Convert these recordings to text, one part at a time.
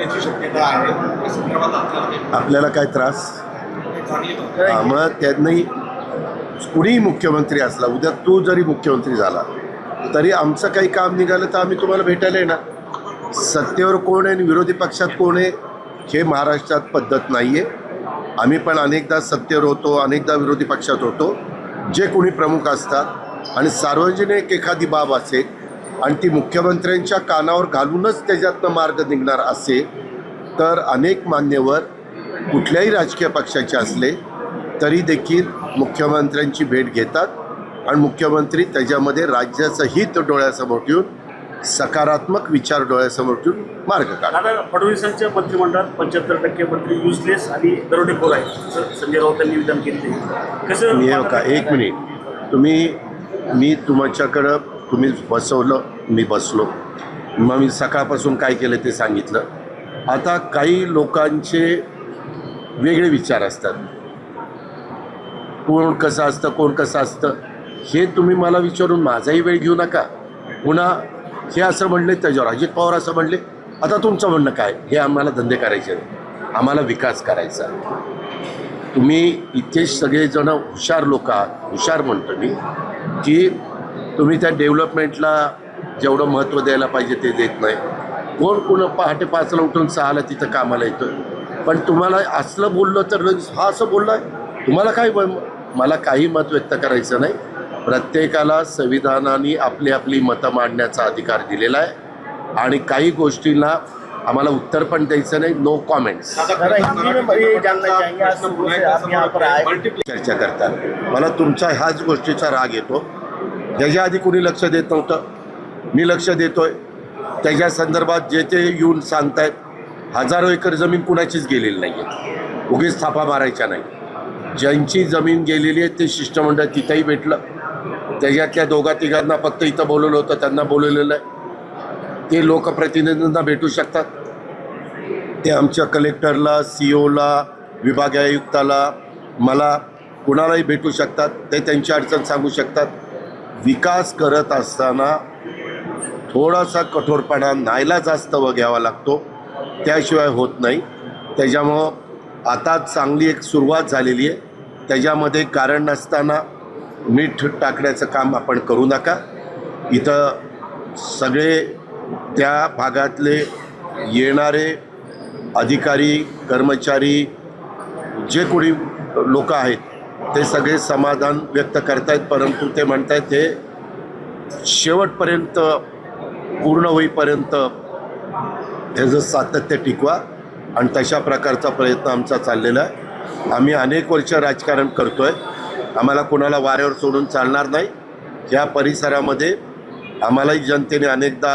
फुटण्याची शक्यता आहे. त्या संदर्भात आपल्याला आपल्याला काय त्रास? मग त्यांनी कुणीही मुख्यमंत्री असला उद्या तू जरी मुख्यमंत्री झाला तरी आमचं काही काम निघालं तर आम्ही तुम्हाला भेटायला येणार. सत्तेवर कोण आहे आणि विरोधी पक्षात कोण आहे हे महाराष्ट्रात पद्धत नाही आहे आम्ही पण अनेकदा सत्तेवर होतो अनेकदा विरोधी पक्षात होतो. जे कोणी प्रमुख असतात आणि सार्वजनिक एखादी बाब असेल आणि ती मुख्यमंत्र्यांच्या कानावर घालूनच त्याच्यातनं मार्ग निघणार असेल तर अनेक मान्यवर कुठल्याही राजकीय पक्षाचे असले तरी देखील मुख्यमंत्र्यांची भेट घेतात आणि मुख्यमंत्री त्याच्यामध्ये राज्याचं हित डोळ्यासमोर ठेवून सकारात्मक विचार डोळ्यासमोर ठेवून मार्ग काढतात. फडणवीसांच्या मंत्रिमंडळात पंच्याहत्तर टक्के मंत्री युजलेस आणि दरोडेखोर आहेत असं संजय राऊतांनी विधान केले कसं मी का एक मिनिट. तुम्ही मी तुमच्याकडं तुम्ही बसवलं मी बसलो. मग मी सकाळपासून काय केलं ते सांगितलं. आता काही लोकांचे वेगळे विचार असतात. कोण कसं असतं कोण कसं असतं हे तुम्ही मला विचारून माझाही वेळ घेऊ नका. पुन्हा हे असं म्हणले त्याच्यावर अजित पवार असं म्हणले आता तुमचं म्हणणं काय? हे आम्हाला धंदे करायचे नाही आम्हाला विकास करायचा तुम्ही इथे सगळेजण हुशार लोक आहात. हुशार म्हणतो मी की तुम्ही त्या डेव्हलपमेंटला जेवढं महत्त्व द्यायला पाहिजे ते देत नाही. कोण कोण पहाटे पाचला उठून सहाला तिथं कामाला येतं पण तुम्हाला असलं बोललं तर लगेच हा असं बोलला आहे तुम्हाला काय मला काही मत व्यक्त करायचं नाही. प्रत्येकाला संविधानाने आपली आपली मतं मांडण्याचा अधिकार दिलेला आहे. आणि काही गोष्टींना आम्हाला उत्तर पण द्यायचं नाही नो कॉमेंट्स चर्चा करतात. मला तुमच्या ह्याच गोष्टीचा राग येतो. त्याच्या आधी कुणी लक्ष देत नव्हतं. मी लक्ष देतोय. त्याच्या संदर्भात जे ते येऊन सांगतायत हजारो एकर जमीन कुणाचीच गेलेली नाही आहे उगीच थापा मारायच्या नाही. ज्यांची जमीन गेलेली आहे ते शिष्टमंडळ तिथंही भेटलं. त्याच्यातल्या दोघा तिघांना फक्त इथं बोलवलं होतं त्यांना बोलवलेलं आहे. ते लोकप्रतिनिधींना भेटू शकतात. ते आमच्या कलेक्टरला सी ओला विभागीय आयुक्ताला मला कुणालाही भेटू शकतात. ते त्यांची अडचण सांगू शकतात. विकास करत असताना थोडासा कठोरपणा नायला जास्त व घ्यावा लागतो. त्याशिवाय होत नाही. त्याच्यामुळं आता चांगली एक सुरुवात झालेली आहे. त्याच्यामध्ये कारण नसताना मीठ टाकण्याचं काम आपण करू नका. इथं सगळे त्या भागातले येणारे अधिकारी कर्मचारी जे कोणी लोक आहेत ते सगळे समाधान व्यक्त करतायत परंतु ते म्हणतायत हे शेवटपर्यंत पूर्ण होईपर्यंत त्याचं सातत्य टिकवा आणि तशा प्रकारचा प्रयत्न आमचा चाललेला आहे. आम्ही अनेक वर्ष राजकारण करतो आहे आम्हाला कोणाला वाऱ्यावर सोडून चालणार नाही. या परिसरामध्ये आम्हालाही जनतेने अनेकदा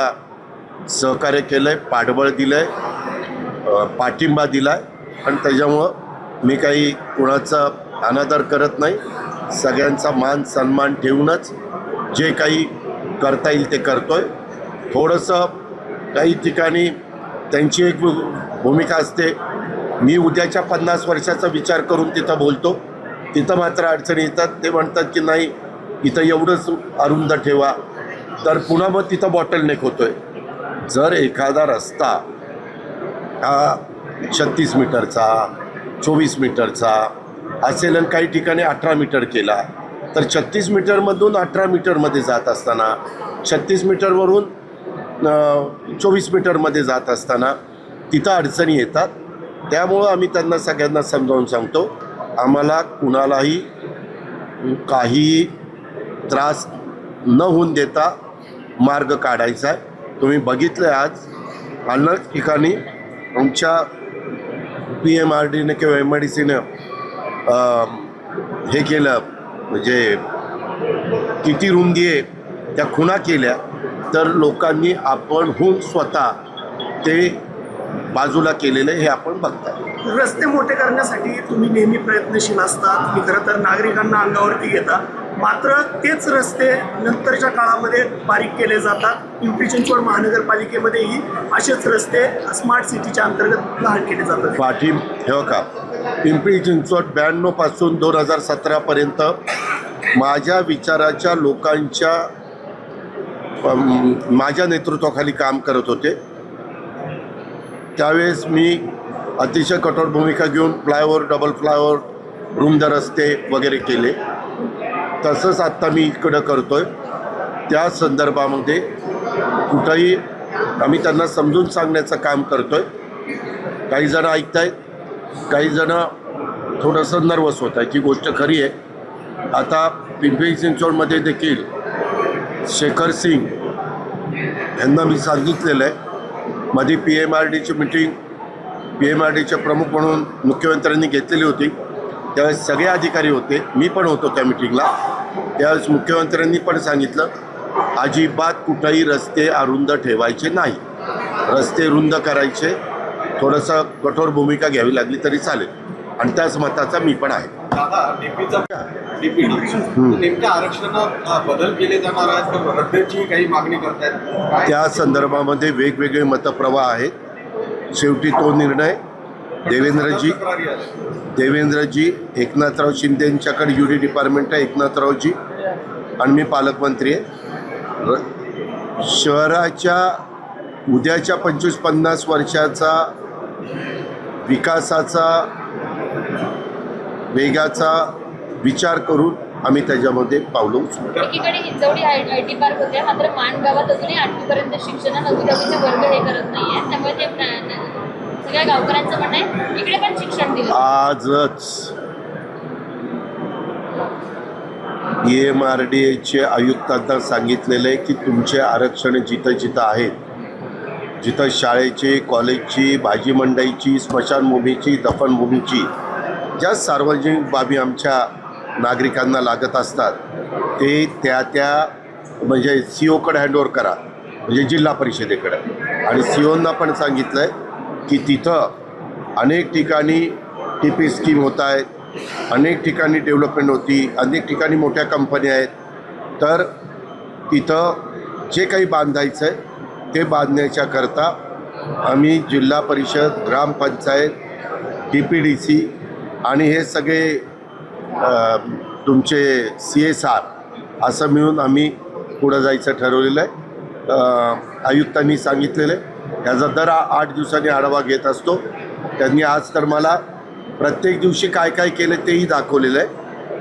सहकार्य केलं आहे पाठबळ दिलं आहे पाठिंबा दिला आहे आणि त्याच्यामुळं मी काही कुणाचा अनादर करत नाही. सगळ्यांचा मान सन्मान ठेवूनच जे काही करता येईल ते करतोय. थोडंसं काही ठिकाणी त्यांची एक भूमिका असते. मी उद्याच्या पन्नास वर्षाचा विचार करून तिथं बोलतो. तिथं मात्र अडचणी येतात. ते म्हणतात की नाही इथं एवढंच अरुंद ठेवा. तर पुन्हा मग तिथं बॉटलनेक होतोय. जर एखादा रस्ता हा छत्तीस मीटरचा चोवीस मीटरचा असेल आणि काही ठिकाणी अठरा मीटर केला. तर छत्तीस मीटरमधून अठरा मीटरमध्ये जात असताना छत्तीस मीटरवरून चोवीस मीटरमध्ये जात असताना तिथं अडचणी येतात. त्यामुळं आम्ही त्यांना सगळ्यांना समजावून सांगतो आम्हाला कुणालाही काही त्रास न होऊन देता मार्ग काढायचा आहे. तुम्ही बघितलं आज अनेक ठिकाणी आमच्या पी एम आर डीने किंवा एम आय डी सीनं हे केलं म्हणजे किती रुंदी आहे त्या खुणा केल्या तर लोकांनी आपणहून स्वतः ते बाजूला केलेलं हे आपण बघताय. रस्ते मोठे करण्यासाठी तुम्ही नेहमी प्रयत्नशील असता तुम्ही खरं तर नागरिकांना अंगावरती घेता. मात्र तेच रस्ते नंतरच्या काळामध्ये बारीक केले जातात. पिंपरी चिंचवड महानगरपालिकेमध्येही असेच रस्ते स्मार्ट सिटीच्या अंतर्गत लहान केले जातात. पाठी हे का पिंपरी चिंचवड ब्याण्णवपासून दोन हजार सतरापर्यंत माझ्या विचाराच्या लोकांच्या माझ्या नेतृत्वाखाली काम करत होते. त्यावेळेस मी अतिशय कठोर भूमिका घेऊन फ्लायओव्हर डबल फ्लायओव्हर रुंद रस्ते वगैरे केले. तसंच आत्ता मी इकडं करतो आहे त्या संदर्भामध्ये कुठंही आम्ही त्यांना समजून सांगण्याचं काम करतो आहे काही जण ऐकत आहेत काही जण थोडंसं नर्वस होत आहे ती गोष्ट खरी आहे. आता पिंपरी चिंचवडमध्ये देखील शेखर सिंग यांना मी सांगितलेलं आहे. माझी पी एम आर डीची मिटिंग पी एम आर डीचे प्रमुख म्हणून मुख्यमंत्र्यांनी घेतलेली होती. त्यावेळेस सगळे अधिकारी होते मी पण होतो त्या मिटिंगला त्यावेळेस मुख्यमंत्र्यांनी पण सांगितलं अजिबात कुठंही रस्ते अरुंद ठेवायचे नाही. रस्ते रुंद करायचे थोडंसं कठोर भूमिका घ्यावी लागली तरी चालेल. आणि त्याच मताचा मी पण आहे. बदल केले काही मागणी करतायत? त्या संदर्भामध्ये वेगवेगळे मतप्रवाह आहेत. शेवटी तो निर्णय देवेंद्रजी. देवेंद्रजी एकनाथराव शिंदेंच्याकडे यू डी डिपार्टमेंट आहे एकनाथरावजी. आणि मी पालकमंत्री आहे. शहराच्या उद्याच्या पंचवीस पन्नास वर्षाचा विकासाचा वेगाचा विचार करून आम्ही त्याच्यामध्ये पावलं उचलू. एकीकडे Hinjawadi I I T park होते मात्र मान गावात अजूनही आठवीपर्यंत शिक्षण नववी दहावीचे वर्ग हे करत नाहीये. त्यामुळे ते न- न- सगळ्या गावकऱ्यांचं म्हणणं आहे इकडे पण शिक्षण दिलं. आजच एम आर डी एचे आयुक्तांना सांगितलेलं आहे की तुमचे आरक्षण जिथं जिथं आहेत जिथं शाळेची कॉलेजची भाजी मंडईची स्मशानभूमीची दफनभूमीची ज्या सार्वजनिक बाबी आमच्या नागरिकांना लागत असतात ते त्या त्या म्हणजे सी ओकडे हँडओव्हर करा म्हणजे जिल्हा परिषदेकडे. आणि सी ओना पण सांगितलं आहे की तिथं अनेक ठिकाणी टी पी स्कीम होत आहेत अनेक ठिकाणी डेव्हलपमेंट होती अनेक ठिकाणी मोठ्या कंपन्या आहेत. तर तिथं जे काही बांधायचं आहे ते बांधण्याच्याकरता आम्ही Zilla Parishad gram panchayat D P D C आणि हे सगळे तुमचे सी एस आर असं मिळून आम्ही पुढं जायचं ठरवलेलं आहे. आयुक्तांनी सांगितलेलं आहे. याचा दर आठ दिवसांनी आढावा घेत असतो. त्यांनी आज तर मला प्रत्येक दिवशी काय काय केलं तेही दाखवलेलं आहे.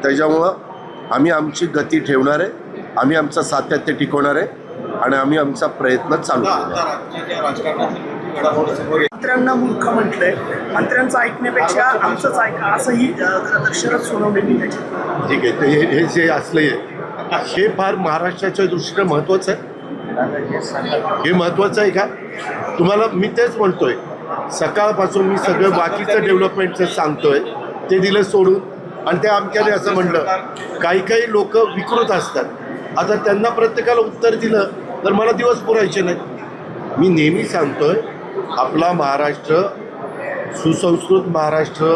त्याच्यामुळं आम्ही आमची गती ठेवणार आहे. आम्ही आमचं सातत्य टिकवणार आहे. आणि आम्ही आमचा प्रयत्न चालू. मंत्र्यांना मूर्ख म्हटलंय. मंत्र्यांचं ऐकण्यापेक्षा आमचंच ऐका असंही खरं तर शरद ठीक आहे ते हे हे जे असले हे. फार महाराष्ट्राच्या दृष्टीनं महत्त्वाचं आहे. हे महत्त्वाचं आहे का? तुम्हाला मी तेच म्हणतोय. सकाळपासून मी सगळं बाकीचं डेव्हलपमेंटचं सांगतोय ते दिलं सोडून. आणि ते आमच्याने असं म्हणलं काही काही लोक विकृत असतात. आता त्यांना प्रत्येकाला उत्तर दिलं तर मला दिवस पुरायचे नाहीत. मी नेहमी सांगतोय आपला महाराष्ट्र सुसंस्कृत महाराष्ट्र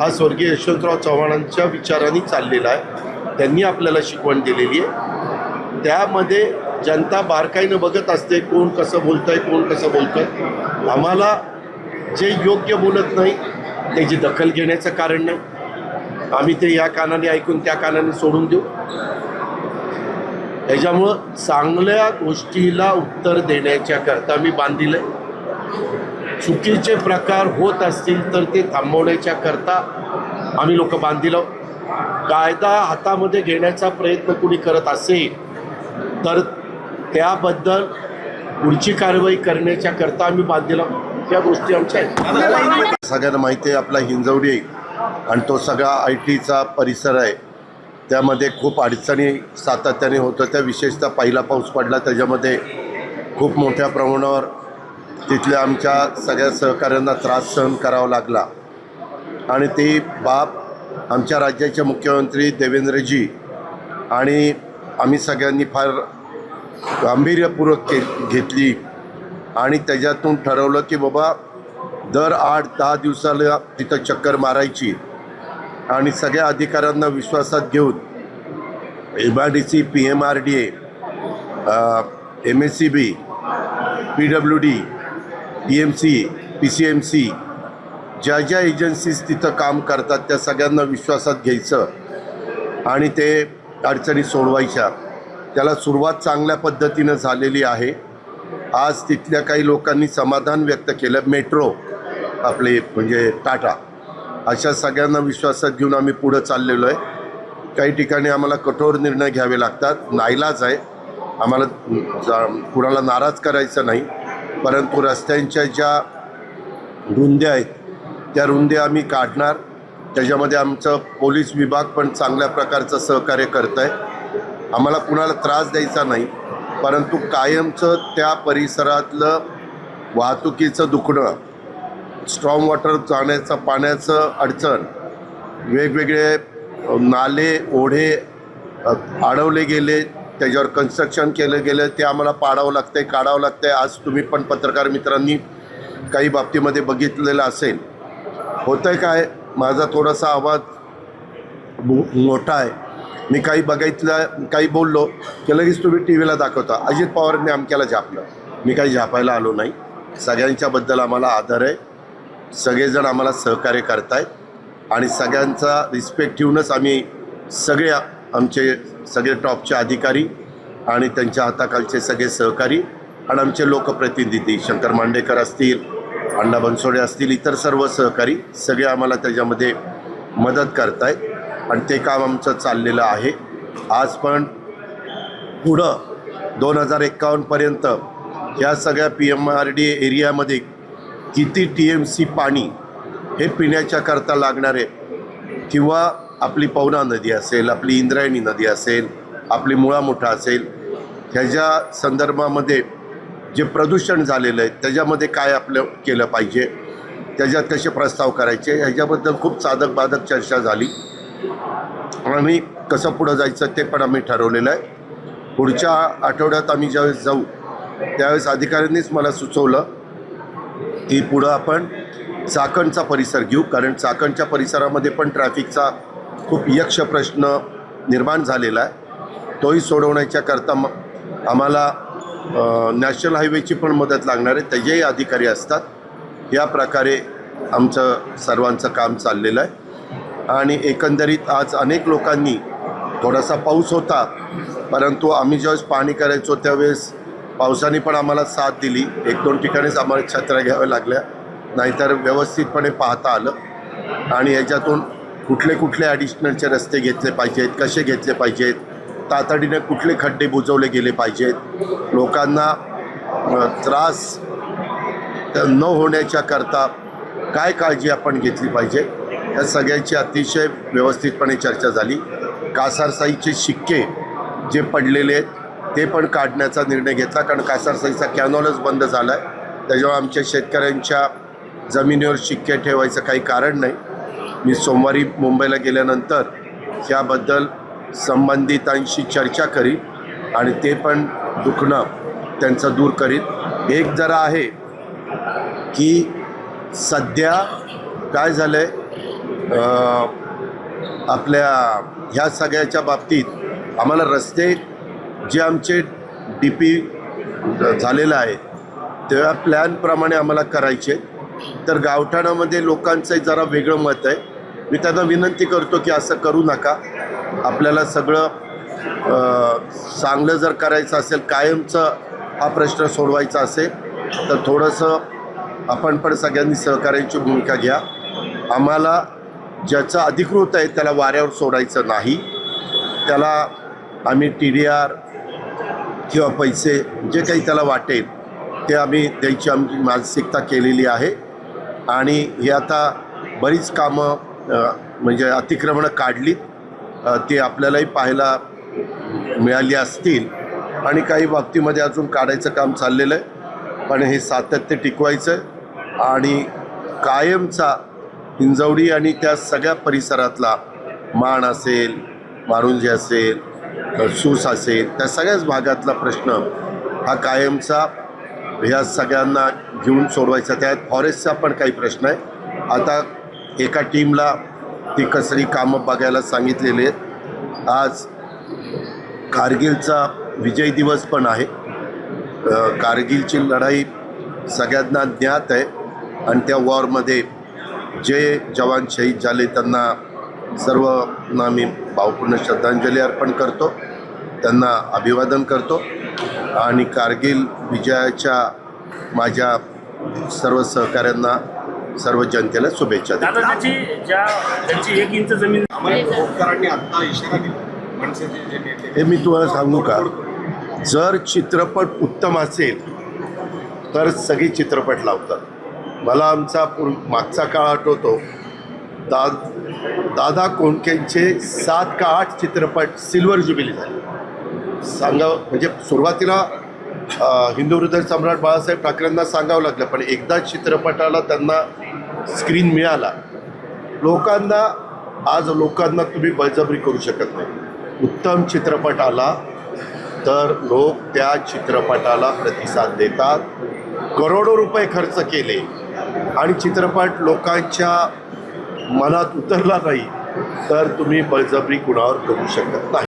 हा स्वर्गीय यशवंतराव चव्हाणांच्या विचारांनी चाललेला आहे. त्यांनी आपल्याला शिकवण दिलेली आहे. त्यामध्ये जनता बारकाईनं बघत असते कोण कसं बोलतंय कोण कसं बोलतंय. आम्हाला जे योग्य बोलत नाही त्याची दखल घेण्याचं कारण नाही. आम्ही ते या कानाने ऐकून त्या कानाने सोडून देऊ. त्याच्यामुळं चांगल्या गोष्टीला उत्तर देण्याच्या करता मी आहे. चुकीचे प्रकार होत असतील तर ते थांबवण्याच्या करता आम्ही लोक बांधील कायदा हातामध्ये घेण्याचा प्रयत्न कुणी करत असेल तर त्याबद्दल पुढची कारवाई करण्याच्या करता आम्ही बांधील त्या गोष्टी आमच्या आहेत. सगळ्यांना माहिती आहे आपला हिंजवडी आणि तो सगळा आय टीचा परिसर आहे. त्यामध्ये खूप अडचणी सातत्याने होतं त्या विशेषतः पहिला पाऊस पडला त्याच्यामध्ये खूप मोठ्या प्रमाणावर तिथल्या आमच्या सगळ्या सहकाऱ्यांना त्रास सहन करावा लागला. आणि ती बाब आमच्या राज्याचे मुख्यमंत्री देवेंद्रजी आणि आम्ही सगळ्यांनी फार गांभीर्यपूर्वक के घेतली आणि त्याच्यातून ठरवलं की बाबा दर आठ दहा दिवसाला तिथं चक्कर मारायची आणि सगळ्या अधिकाऱ्यांना विश्वासात घेऊन M R D C P M R D A M S C B P W D P M C P C M C ज्या ज्या एजन्सीज तिथं काम करतात त्या सगळ्यांना विश्वासात घ्यायचं आणि ते अडचणी सोडवायच्या. त्याला सुरुवात चांगल्या पद्धतीनं झालेली आहे. आज तिथल्या काही लोकांनी समाधान व्यक्त केलं. मेट्रो आपले म्हणजे टाटा. अशा सगळ्यांना विश्वासात घेऊन आम्ही पुढं चाललेलो आहे. काही ठिकाणी आम्हाला कठोर निर्णय घ्यावे लागतात. नाईलाज आहे. आम्हाला जा- कुणाला नाराज करायचं नाही. परंतु रस्त्यांच्या ज्या रुंद्या आहेत त्या रुंद्या आम्ही काढणार. त्याच्यामध्ये आमचं पोलीस विभाग पण चांगल्या प्रकारचं सहकार्य करत आहे आम्हाला कुणाला त्रास द्यायचा नाही. परंतु कायमचं त्या परिसरातलं वाहतुकीचं दुखणं स्ट्रॉंग वॉटर जाण्याचं पाण्याचं अडचण वेगवेगळे नाले ओढे अडवले गेले त्याच्यावर कन्स्ट्रक्शन केलं गेलं ते आम्हाला पाडावं लागतंय काढावं लागतंय. आज तुम्ही पण पत्रकार मित्रांनी काही बाबतीमध्ये बघितलेलं असेल. होतंय काय? माझा थोडासा आवाज मो- मोठा आहे. मी काही बघितलं काही बोललो की लगेच तुम्ही टी व्हीला दाखवता. अजित पवारांनी आमच्याला झापलं. मी काही झापायला आलो नाही. सगळ्यांच्याबद्दल आम्हाला आदर आहे. सगळेजण आम्हाला सहकार्य करतायत. आणि सगळ्यांचा रिस्पेक्ट ठेवूनच आम्ही सगळे आमचे सगळे टॉपचे अधिकारी आणि त्यांच्या हाताखालचे सगळे सहकारी आणि आमचे लोकप्रतिनिधी शंकर मांडेकर असतील अण्णा बनसोडे असतील इतर सर्व सहकारी सगळे आम्हाला त्याच्यामध्ये मदत करतायत आणि ते काम आमचं चाललेलं आहे. आज पण पुढं दोन हजार एक्कावन्नपर्यंत ह्या सगळ्या पी एम आर डी एरियामध्ये किती टी एम सी पाणी हे पिण्याच्या करता लागणारे किंवा आपली पवना नदी असेल आपली इंद्रायणी नदी असेल आपली मुळा मोठा असेल ह्याच्या संदर्भामध्ये जे प्रदूषण झालेलं आहे त्याच्यामध्ये काय आपलं केलं पाहिजे त्याच्यात कसे प्रस्ताव करायचे ह्याच्याबद्दल खूप साधक बाधक चर्चा झाली. आणि कसं पुढं जायचं ते पण आम्ही ठरवलेलं आहे. पुढच्या आठवड्यात आम्ही ज्यावेळेस जाऊ त्यावेळेस अधिकाऱ्यांनीच मला सुचवलं की पुढं आपण चाकणचा परिसर घेऊ कारण चाकणच्या परिसरामध्ये पण ट्रॅफिकचा खूप यक्ष प्रश्न निर्माण झालेला आहे. तोही सोडवण्याच्या करता मग आम्हाला नॅशनल हायवेची पण मदत लागणार आहे. त्याचेही अधिकारी असतात. या प्रकारे आमचं सर्वांचं काम चाललेलं आहे. आणि एकंदरीत आज अनेक लोकांनी थोडासा पाऊस होता परंतु आम्ही ज्यावेळेस पाणी करायचो त्यावेळेस पावसाने पण आम्हाला साथ दिली. एक दोन ठिकाणीच आम्हाला छत्र्या घ्याव्या लागल्या. नाहीतर व्यवस्थितपणे पाहता आलं. आणि याच्यातून कुठले कुठले ॲडिशनलचे रस्ते घेतले पाहिजेत कसे घेतले पाहिजेत तातडीने कुठले खड्डे बुजवले गेले पाहिजेत. लोकांना त्रास न होण्याच्या करता काय काळजी आपण घेतली पाहिजे या सगळ्याची अतिशय व्यवस्थितपणे चर्चा झाली. कासारसाईचे शिक्के जे पडलेले आहेत ते पण काढण्याचा निर्णय घेतला कारण कासारसाईचा कॅनॉलच बंद झाला आहे त्याच्यामुळे आमच्या शेतकऱ्यांच्या जमिनीवर शिक्के ठेवायचं काही कारण नाही. मी सोमवारी मुंबईला गेल्यानंतर याबद्दल संबंधितांशी चर्चा करीन आणि ते पण दुखणं त्यांचं दूर करीन एक जरा आहे की सध्या काय झालं आहे आपल्या ह्या सगळ्याच्या बाबतीत आम्हाला रस्ते जे आमचे डी पी झालेलं आहे त्या प्लॅनप्रमाणे आम्हाला करायचे तर गावठाणामध्ये लोकांचं जरा वेगळं मत आहे. मी त्यांना विनंती करतो की असं करू नका. आपल्याला सगळं चांगलं जर करायचं असेल कायमचं हा प्रश्न सोडवायचा असेल तर थोडंसं आपण पण सगळ्यांनी सहकार्याची भूमिका घ्या. आम्हाला ज्याचं अधिकृत आहे त्याला वाऱ्यावर सोडायचं नाही. त्याला आम्ही टी डी आर किंवा पैसे जे काही त्याला वाटेल ते आम्ही द्यायची आमची मानसिकता केलेली आहे. आणि ही आता बरीच कामं म्हणजे अतिक्रमणं काढलीत. ती आपल्यालाही पाहायला मिळाली असतील. आणि काही बाबतीमध्ये अजून काढायचं काम चाललेलं आहे. पण हे सातत्य टिकवायचं आहे आणि कायमचा हिंजवडी आणि त्या सगळ्या परिसरातला माण असेल मारुंजी असेल सूस असेल त्या सगळ्याच भागातला प्रश्न हा कायमचा ह्या सगळ्यांना घेऊन सोडवायचा. त्यात फॉरेस्टचा पण काही प्रश्न आहे. आता एका टीमला ती कसरी कामं बघायला सांगितलेली आहेत. आज कारगिलचा विजय दिवस पण आहे. कारगिलची लढाई सगळ्यांना ज्ञात आहे. आणि त्या वॉरमध्ये जे जवान शहीद झाले त्यांना सर्वांना मी भावपूर्ण श्रद्धांजली अर्पण करतो. त्यांना अभिवादन करतो. आणि कारगिल विजयाच्या माझ्या सर्व सहकाऱ्यांना सर्व जनतेला शुभेच्छा हे मी तुम्हाला सांगू का? जर चित्रपट उत्तम असेल तर सगळी चित्रपट लावतात. मला आमचा पूर्व मागचा काळ आठवतो. दा दादा कोंडकेंचे सात का आठ चित्रपट सिल्वर ज्युबिली झाले. सांगाव म्हणजे सुरुवातीला हिंदू हृदय सम्राट बाळासाहेब ठाकरेंना सांगावं लागलं पण एकदा चित्रपटाला त्यांना स्क्रीन मिळाला लोकांना आज लोकांना तुम्ही बळजबरी करू शकत नाही. उत्तम चित्रपट आला तर लोक त्या चित्रपटाला प्रतिसाद देतात. करोडो रुपये खर्च केले आणि चित्रपट लोकांच्या मनात उतरला नाही तर तुम्ही बळजबरी कुणावर करू शकत नाही.